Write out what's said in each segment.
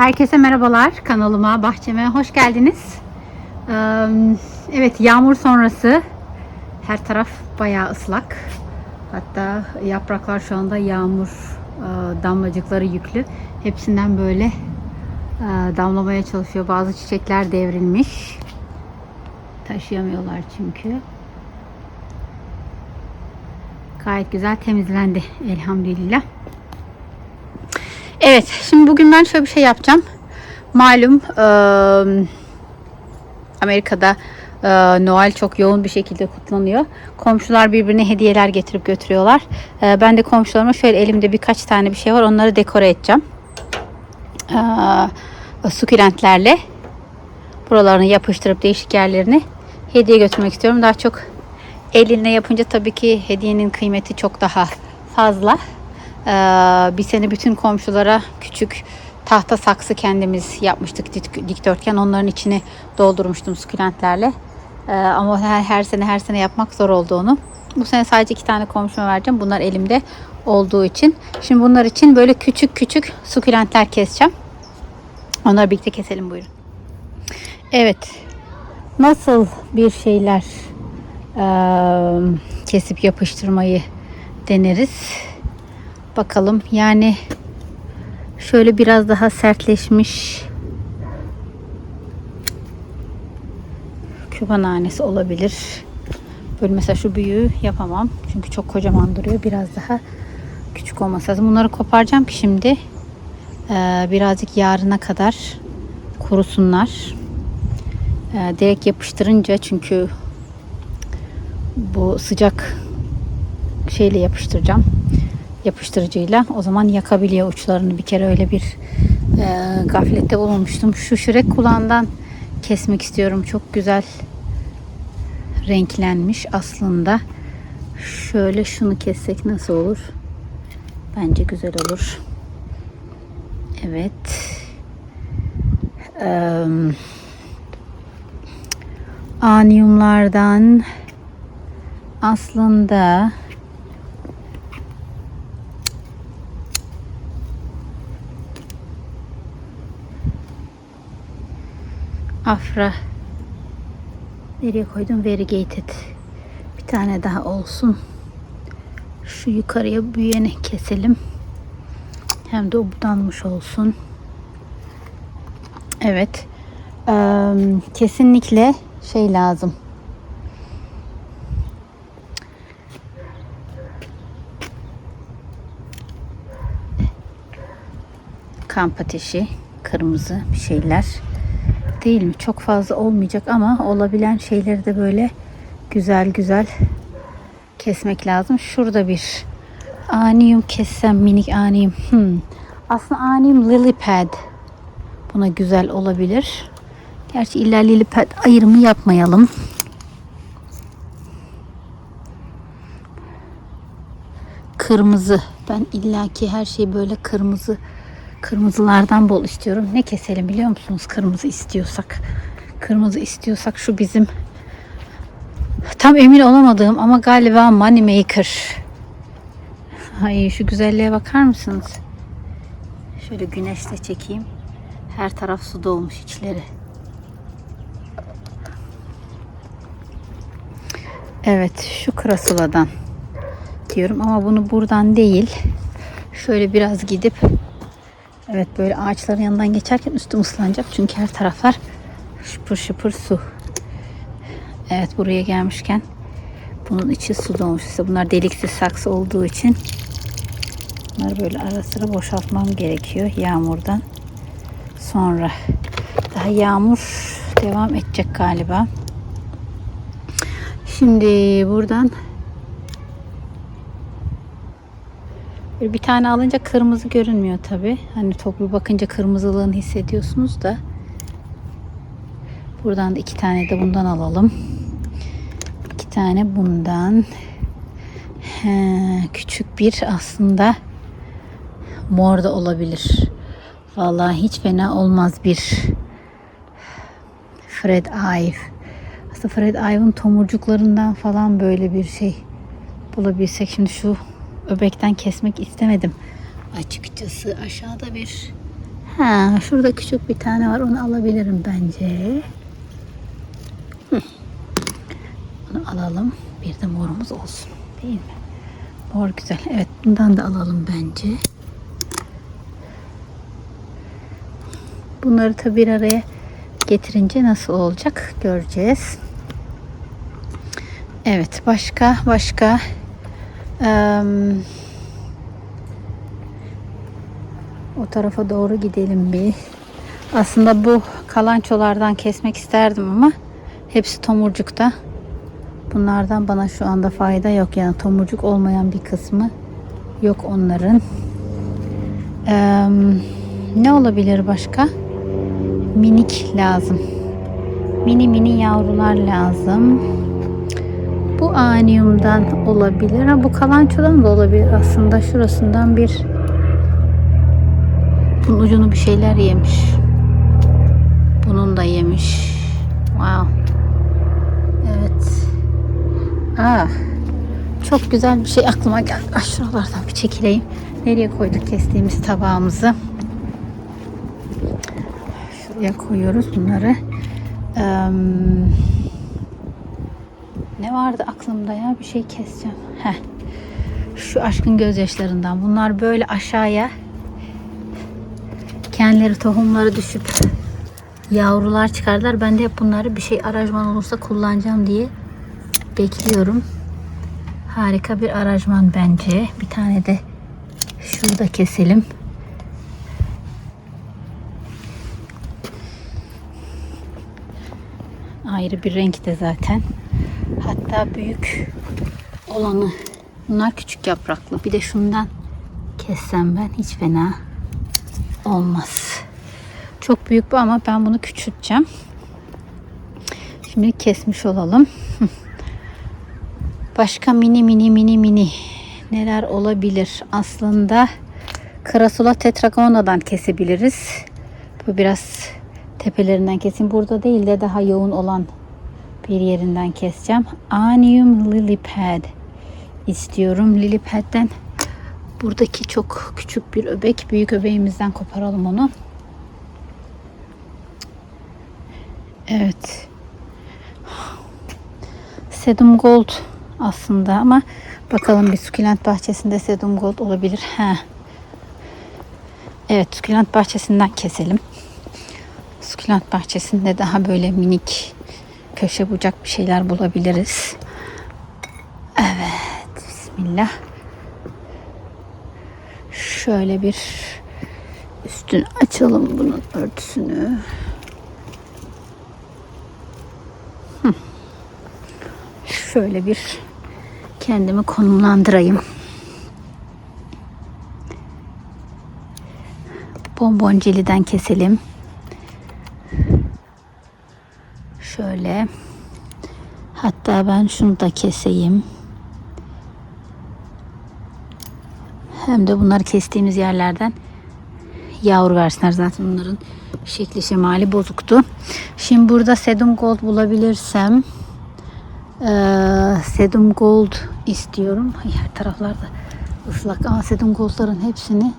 Herkese merhabalar. Kanalıma, bahçeme hoş geldiniz. Evet, yağmur sonrası her taraf bayağı ıslak. Hatta yapraklar şu anda yağmur damlacıkları yüklü. Hepsinden böyle damlamaya çalışıyor. Bazı çiçekler devrilmiş. Taşıyamıyorlar çünkü. Gayet güzel temizlendi elhamdülillah. Evet, şimdi bugün ben şöyle bir şey yapacağım. Malum eee, Amerika'da eee, Noel çok yoğun bir şekilde kutlanıyor. Komşular birbirine hediyeler getirip götürüyorlar. Eee, ben de komşularıma şöyle elimde birkaç tane bir şey var. Onları dekore edeceğim. Eee sukulentlerle buralarını yapıştırıp değişik yerlerini hediye götürmek istiyorum. Daha çok elinle yapınca tabii ki hediyenin kıymeti çok daha fazla. Ee, bir sene bütün komşulara küçük tahta saksı kendimiz yapmıştık dik- dikdörtgen. Onların içine doldurmuştum sukulentlerle. Ee, ama her, her sene her sene yapmak zor olduğunu. Bu sene sadece iki tane komşuma vereceğim. Bunlar elimde olduğu için. Şimdi bunlar için böyle küçük küçük sukulentler keseceğim. Onları birlikte keselim buyurun. Evet. Nasıl bir şeyler kesip yapıştırmayı deneriz. Bakalım. Yani şöyle biraz daha sertleşmiş küba nanesi olabilir. Böyle mesela şu büyüğü yapamam. Çünkü çok kocaman duruyor. Biraz daha küçük olması lazım. Bunları koparacağım ki şimdi eee, birazcık yarına kadar kurusunlar. Eee, direkt yapıştırınca çünkü bu sıcak şeyle yapıştıracağım. Yapıştırıcıyla. O zaman yakabiliyor uçlarını. Bir kere öyle bir e, gaflette bulunmuştum. Şu şürek kulağından kesmek istiyorum. Çok güzel renklenmiş aslında. Şöyle şunu kessek nasıl olur? Bence güzel olur. Evet. Eee anyumlardan aslında Afra nereye koydum? Variegated. Bir tane daha olsun. Şu yukarıya büyüyeni keselim. Hem de o olsun. Evet. Eee, kesinlikle şey lazım. Kamp ateşi, kırmızı bir şeyler. Değil mi? Çok fazla olmayacak ama olabilen şeyleri de böyle güzel güzel kesmek lazım. Şurada bir aniyum kessem minik aniyum. Hmm. Aslında aniyum lily pad. Buna güzel olabilir. Gerçi illa lily pad ayrımı yapmayalım. Kırmızı. Ben illaki her şey böyle kırmızı kırmızılardan bol istiyorum. Ne keselim biliyor musunuz? Kırmızı istiyorsak. Kırmızı istiyorsak şu bizim tam emin olamadığım ama galiba money maker. Ay şu güzelliğe bakar mısınız? Şöyle güneşte çekeyim. Her taraf su dolmuş içleri. Evet şu krasuladan diyorum ama bunu buradan değil. Şöyle biraz gidip evet böyle ağaçların yanından geçerken üstüm ıslanacak. Çünkü her taraflar şıpır şıpır su. Evet buraya gelmişken bunun içi su dolmuş. İşte bunlar deliksiz saksı olduğu için bunları böyle ara sıra boşaltmam gerekiyor yağmurdan sonra. Daha yağmur devam edecek galiba. Şimdi buradan bir tane alınca kırmızı görünmüyor tabi. Hani toplu bakınca kırmızılığını hissediyorsunuz da. Buradan da iki tane de bundan alalım. İki tane bundan. He, küçük bir aslında mor da olabilir. Vallahi hiç fena olmaz bir Fred Ive. Aslında Fred Ive'ın tomurcuklarından falan böyle bir şey bulabilsek. Şimdi şu öbekten kesmek istemedim. Açıkçası aşağıda bir Ha, şurada küçük bir tane var. Onu alabilirim bence. Hı. Bunu alalım. Bir de morumuz olsun. Değil mi? Mor güzel. Evet bundan da alalım bence. Bunları tabi bir araya getirince nasıl olacak göreceğiz. Evet başka başka Eee, o tarafa doğru gidelim bir. Aslında bu kalançolardan kesmek isterdim ama hepsi tomurcukta. Bunlardan bana şu anda fayda yok. Yani tomurcuk olmayan bir kısmı yok onların. Eee, ne olabilir başka? Minik lazım. Mini mini yavrular lazım. Bu aniumdan olabilir. Ha, bu kalançodan da olabilir aslında. Şurasından bir bunun ucunu bir şeyler yemiş. Bunun da yemiş. Wow. Evet. Aa, çok güzel bir şey aklıma geldi. Ah, şuralardan bir çekileyim. Nereye koyduk kestiğimiz tabağımızı? Şuraya koyuyoruz bunları. Eee ne vardı aklımda ya bir şey keseceğim. Heh. Şu aşkın gözyaşlarından. Bunlar böyle aşağıya kendileri tohumları düşüp yavrular çıkardılar. Ben de hep bunları bir şey aranjman olursa kullanacağım diye bekliyorum. Harika bir aranjman bence. Bir tane de şurada keselim. Ayrı bir renkte zaten. Hatta büyük olanı. Bunlar küçük yapraklı. Bir de şundan kessem ben hiç fena olmaz. Çok büyük bu ama ben bunu küçülteceğim. Şimdi kesmiş olalım. Başka mini mini mini mini neler olabilir? Aslında Krasula tetragona'dan kesebiliriz. Bu biraz tepelerinden kesin. Burada değil de daha yoğun olan bir yerinden keseceğim. Anium lily pad istiyorum. Lily pad'den buradaki çok küçük bir öbek. Büyük öbeğimizden koparalım onu. Evet. Sedum gold aslında ama bakalım bir sukulent bahçesinde sedum gold olabilir. He. Evet sukulent bahçesinden keselim. Sukulent bahçesinde daha böyle minik köşe bucak bir şeyler bulabiliriz. Evet. Bismillah. Şöyle bir üstünü açalım bunun örtüsünü. Şöyle bir kendimi konumlandırayım. Bonbonceliden keselim. Şöyle. Hatta ben şunu da keseyim. Hem de bunları kestiğimiz yerlerden yavru versinler. Zaten bunların şekli şemali bozuktu. Şimdi burada sedum gold bulabilirsem eee, sedum gold istiyorum. Her taraflarda ıslak ama sedum goldların hepsini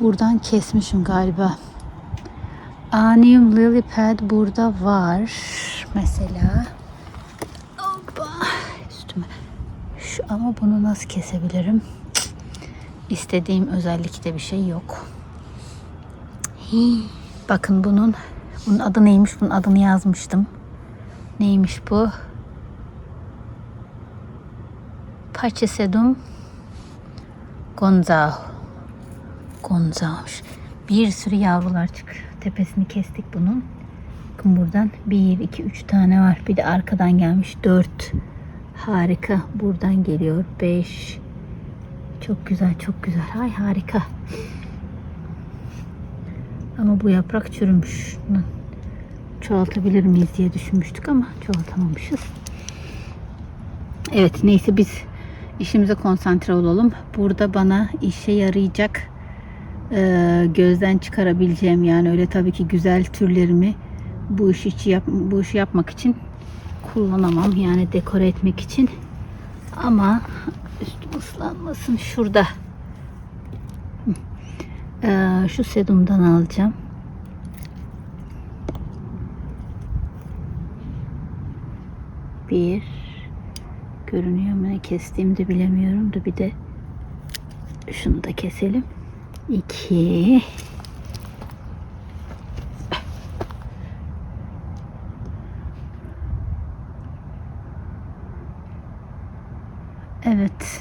buradan kesmişim galiba. Anium lily pad burada var. Mesela. Hoppa. Üstüme. Şu, ama bunu nasıl kesebilirim? Cık. İstediğim özellikte bir şey yok. Hii. Bakın bunun bunun adı neymiş? Bunun adını yazmıştım. Neymiş bu? Pachesedum Gonzao. Gonzao'muş. Bir sürü yavrular çık. Tepesini kestik bunun. Bakın buradan 1, 2, 3 tane var. Bir de arkadan gelmiş 4. Harika. Buradan geliyor 5. Çok güzel, çok güzel. Ay harika. Ama bu yaprak çürümüş. Çoğaltabilir miyiz diye düşünmüştük ama çoğaltamamışız. Evet neyse biz işimize konsantre olalım. Burada bana işe yarayacak e, gözden çıkarabileceğim yani öyle tabii ki güzel türlerimi bu iş için yap, bu işi yapmak için kullanamam yani dekore etmek için ama üstüm ıslanmasın şurada. Ee, şu sedumdan alacağım. Bir görünüyor mu ne kestiğimi de bilemiyorum da bir de şunu da keselim. İki Evet.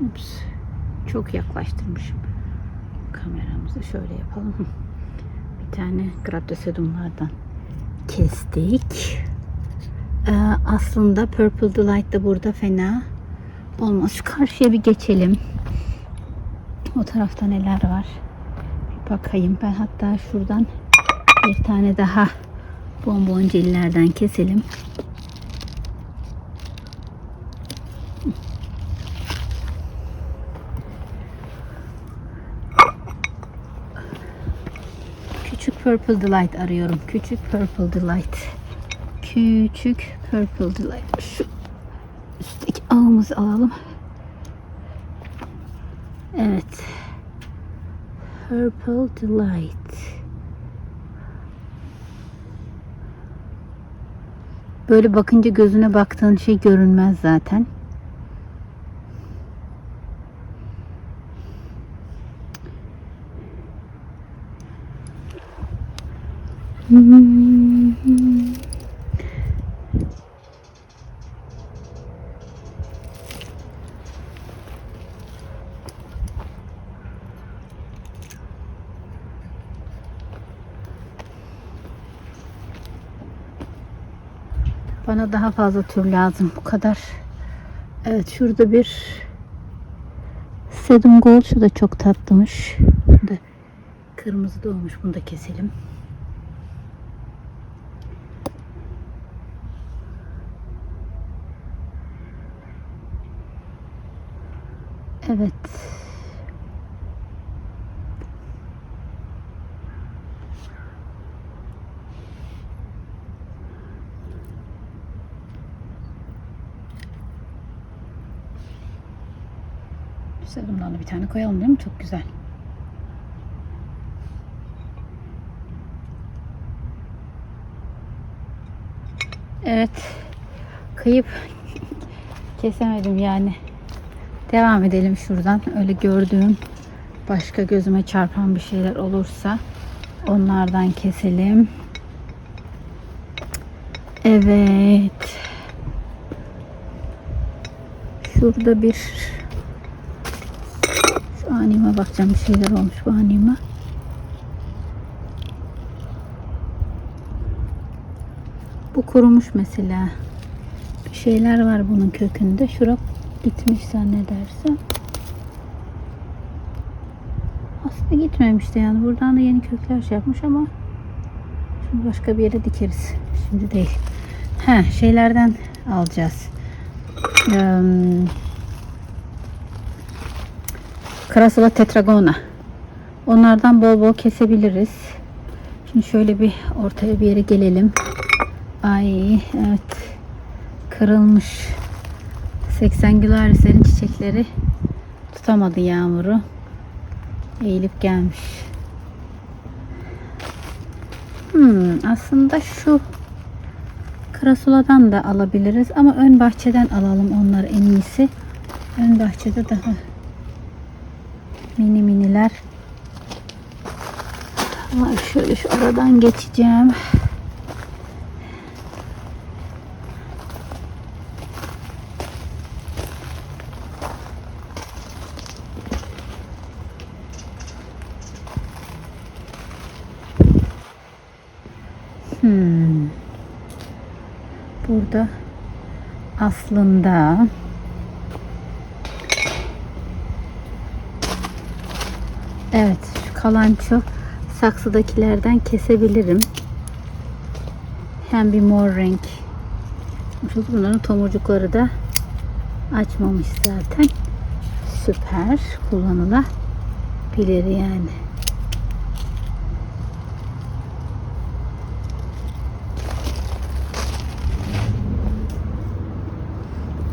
Ups. Çok yaklaştırmışım. Kameramızı şöyle yapalım. Bir tane Graptosedumlardan kestik. Ee, aslında Purple Delight da burada fena olmaz. Şu karşıya bir geçelim. O tarafta neler var? Bir bakayım. Ben hatta şuradan bir tane daha bonboncillerden keselim. Küçük Purple Delight arıyorum. Küçük Purple Delight. Küçük Purple Delight. Şu üstteki ağımızı alalım. Evet. Purple Delight. Böyle bakınca gözüne baktığın şey görünmez zaten. Bana daha fazla tür lazım. Bu kadar. Evet şurada bir Sedum Gold. Şu da çok tatlıymış. Bu da kırmızı da olmuş. Bunu da keselim. Evet. Da bir tane koyalım değil mi? Çok güzel. Evet. Kıyıp kesemedim yani. Devam edelim şuradan. Öyle gördüğüm başka gözüme çarpan bir şeyler olursa onlardan keselim. Evet. Şurada bir şu anime bakacağım bir şeyler olmuş bu anime. Bu kurumuş mesela. Bir şeyler var bunun kökünde. Şurap gitmiş zannedersem. Aslında gitmemişti yani. Buradan da yeni kökler şey yapmış ama şimdi başka bir yere dikeriz. Şimdi değil. Ha şeylerden alacağız. Ee, Krasula tetragona. Onlardan bol bol kesebiliriz. Şimdi şöyle bir ortaya bir yere gelelim. Ay evet. Kırılmış. 80 gülarislerin çiçekleri tutamadı yağmuru. Eğilip gelmiş. Hmm, aslında şu Krasula'dan da alabiliriz ama ön bahçeden alalım onları en iyisi. Ön bahçede daha mini miniler. Ama şöyle şu aradan geçeceğim. Hmm. Burada aslında Evet, şu kalanço saksıdakilerden kesebilirim. Hem bir mor renk. Çünkü bunların tomurcukları da açmamış zaten. Süper kullanılabilir yani.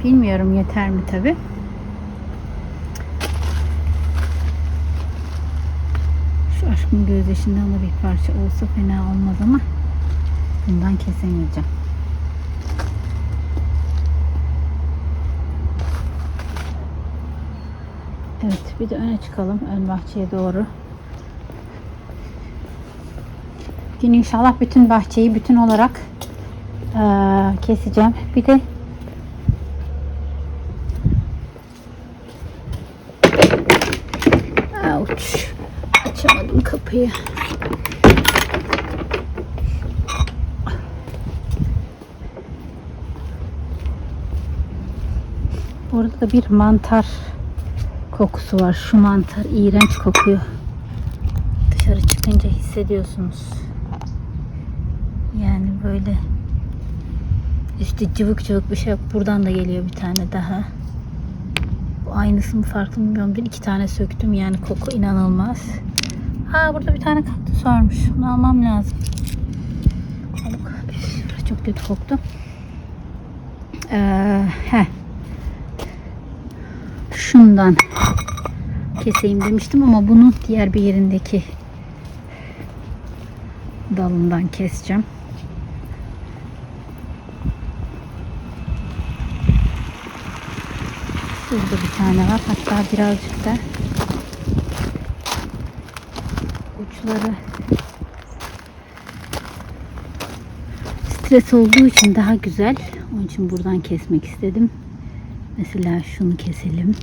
Bilmiyorum yeter mi tabi. Şu aşkın gözyaşından da bir parça olsa fena olmaz ama bundan kesemeyeceğim. Evet bir de öne çıkalım ön bahçeye doğru. Bugün inşallah bütün bahçeyi bütün olarak eee, keseceğim. Bir de kapıyı. Burada da bir mantar kokusu var. Şu mantar iğrenç kokuyor. Dışarı çıkınca hissediyorsunuz. Yani böyle işte cıvık cıvık bir şey. Buradan da geliyor bir tane daha. Bu aynısı mı farklı mı bilmiyorum. Bir iki tane söktüm yani koku inanılmaz. Ha burada bir tane kaktüs varmış. Onu almam lazım. Çok kötü koktu. Ee. Şundan keseyim demiştim ama bunu diğer bir yerindeki dalından keseceğim. Burada bir tane var. Hatta birazcık da uçları stres olduğu için daha güzel. Onun için buradan kesmek istedim. Mesela şunu keselim.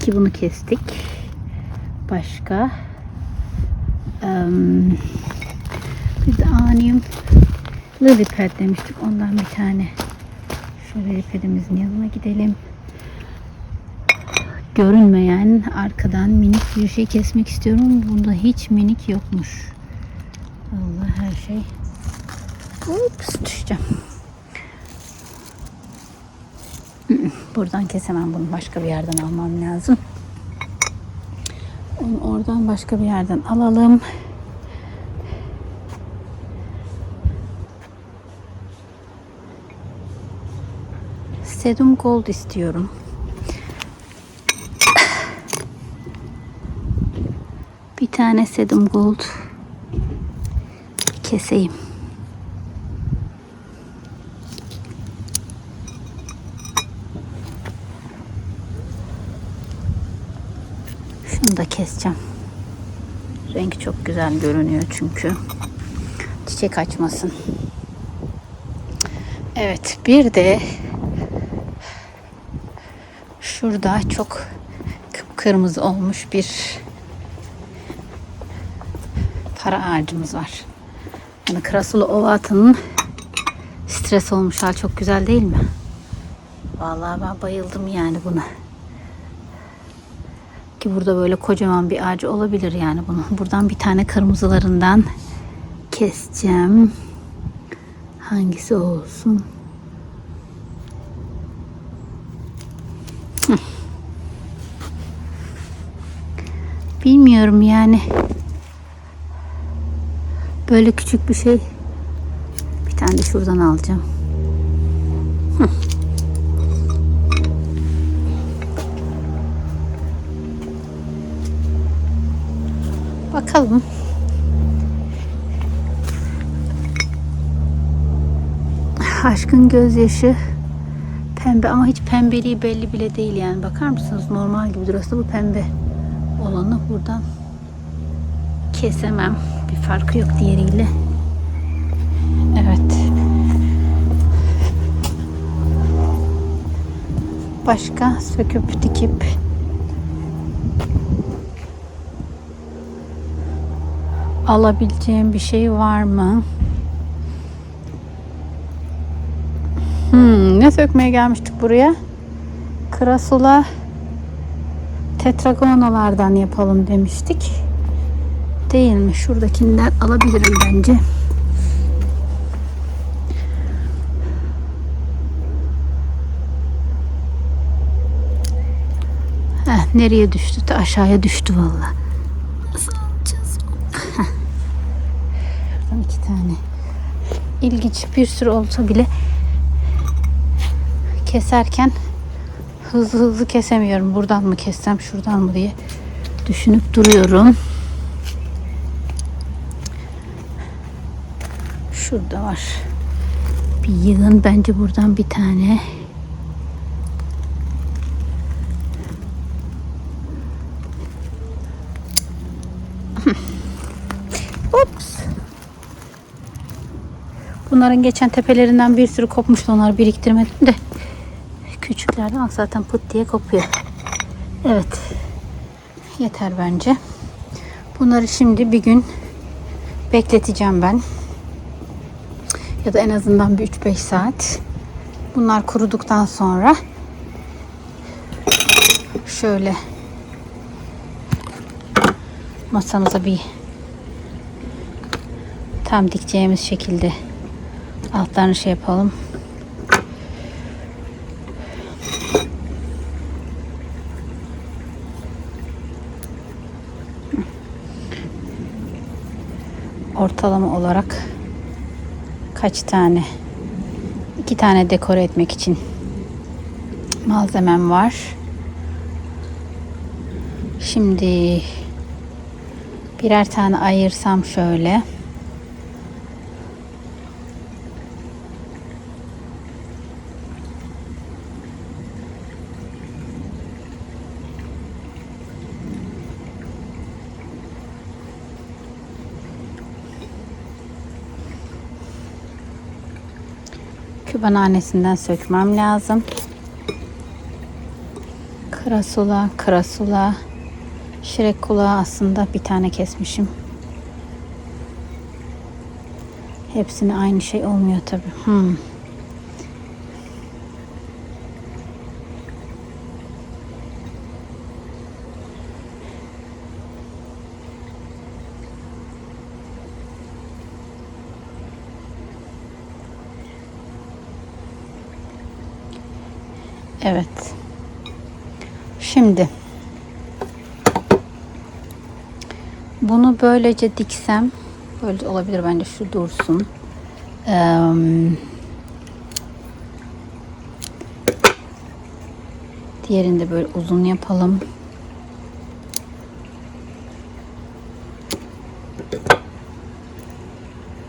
Ki bunu kestik. Başka Em, bir de anim lily pad demiştik. Ondan bir tane şu lily padimizin yanına gidelim. Görünmeyen arkadan minik bir şey kesmek istiyorum. Bunda hiç minik yokmuş. Allah her şey. Ups düşeceğim. Buradan kesemem bunu. Başka bir yerden almam lazım. Onu oradan başka bir yerden alalım. Sedum Gold istiyorum. Bir tane Sedum Gold keseyim. Şunu da keseceğim. Rengi çok güzel görünüyor çünkü. Çiçek açmasın. Evet bir de şurada çok kıpkırmızı olmuş bir para ağacımız var. Yani Krasulu Ova'nın stres olmuş hal çok güzel değil mi? Vallahi ben bayıldım yani buna. Ki burada böyle kocaman bir ağacı olabilir yani bunu. Buradan bir tane kırmızılarından keseceğim. Hangisi olsun? Bilmiyorum yani. Böyle küçük bir şey. Bir tane de şuradan alacağım. Bakalım. Aşkın gözyaşı pembe ama hiç pembeliği belli bile değil yani. Bakar mısınız? Normal gibi duruyor. Aslında bu pembe olanı buradan kesemem. Bir farkı yok diğeriyle. Evet. Başka söküp dikip alabileceğim bir şey var mı? Hmm, sökmeye gelmiştik buraya? Krasula tetragonalardan yapalım demiştik. Değil mi? Şuradakinden alabilirim bence. Heh, nereye düştü? Ta aşağıya düştü valla. Nasıl alacağız? İki tane. İlginç bir sürü olsa bile keserken hızlı hızlı kesemiyorum. Buradan mı kessem şuradan mı diye düşünüp duruyorum. Şurada var. Bir yığın bence buradan bir tane. Ups. Bunların geçen tepelerinden bir sürü kopmuştu. Onları biriktirmedim de. Küçüklerden bak zaten pıt diye kopuyor. Evet. Yeter bence. Bunları şimdi bir gün bekleteceğim ben. Ya da en azından bir 3-5 saat. Bunlar kuruduktan sonra şöyle masamıza bir tam dikeceğimiz şekilde altlarını şey yapalım. Ortalama olarak kaç tane? iki tane dekore etmek için malzemem var. Şimdi birer tane ayırsam şöyle. Küba nanesinden sökmem lazım. Krasula, krasula. Şirek kulağı aslında bir tane kesmişim. Hepsine aynı şey olmuyor tabi. Hmm. Evet. Şimdi bunu böylece diksem böyle olabilir bence şu dursun. Ee, diğerini de böyle uzun yapalım.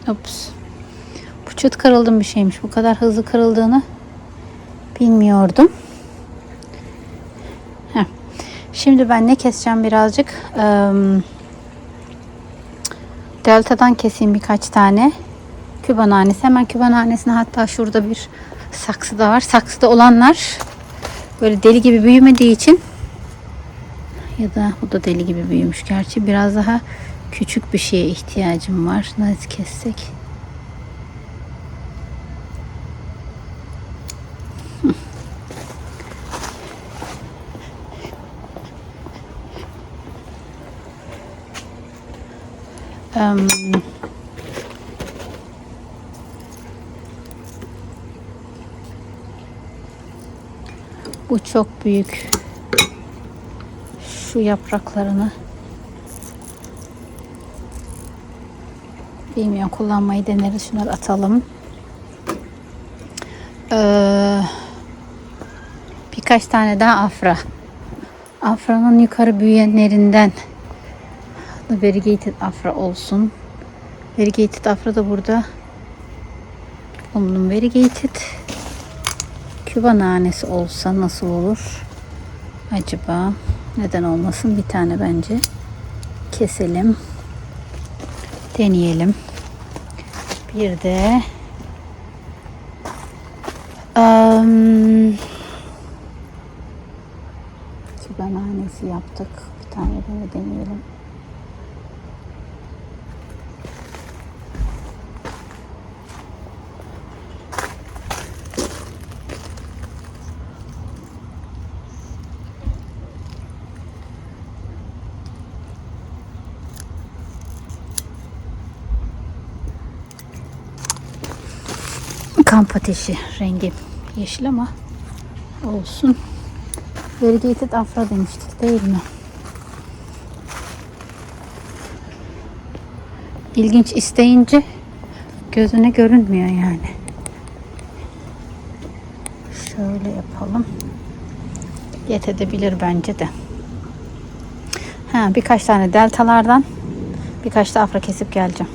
Ups. Bu çıt kırıldım bir şeymiş. Bu kadar hızlı kırıldığını bilmiyordum. Şimdi ben ne keseceğim birazcık? Delta'dan keseyim birkaç tane. Küba nanesi. Hemen küba nanesine hatta şurada bir saksı da var. Saksıda olanlar böyle deli gibi büyümediği için ya da bu da deli gibi büyümüş gerçi. Biraz daha küçük bir şeye ihtiyacım var. Nasıl kessek? Em, bu çok büyük. Şu yapraklarını bilmiyorum kullanmayı deneriz. Şunları atalım. Ee, birkaç tane daha afra. Afranın yukarı büyüyenlerinden variegated afra olsun. Variegated afra da burada. Bunun variegated Küba nanesi olsa nasıl olur? Acaba neden olmasın? Bir tane bence keselim. Deneyelim. Bir de um, Küba nanesi yaptık. Bir tane böyle deneyelim. Kamp ateşi rengi yeşil ama olsun. Variegated afra demiştik değil mi? ilginç isteyince gözüne görünmüyor yani. Şöyle yapalım. Yetebilir bence de. Ha, birkaç tane deltalardan birkaç da afra kesip geleceğim.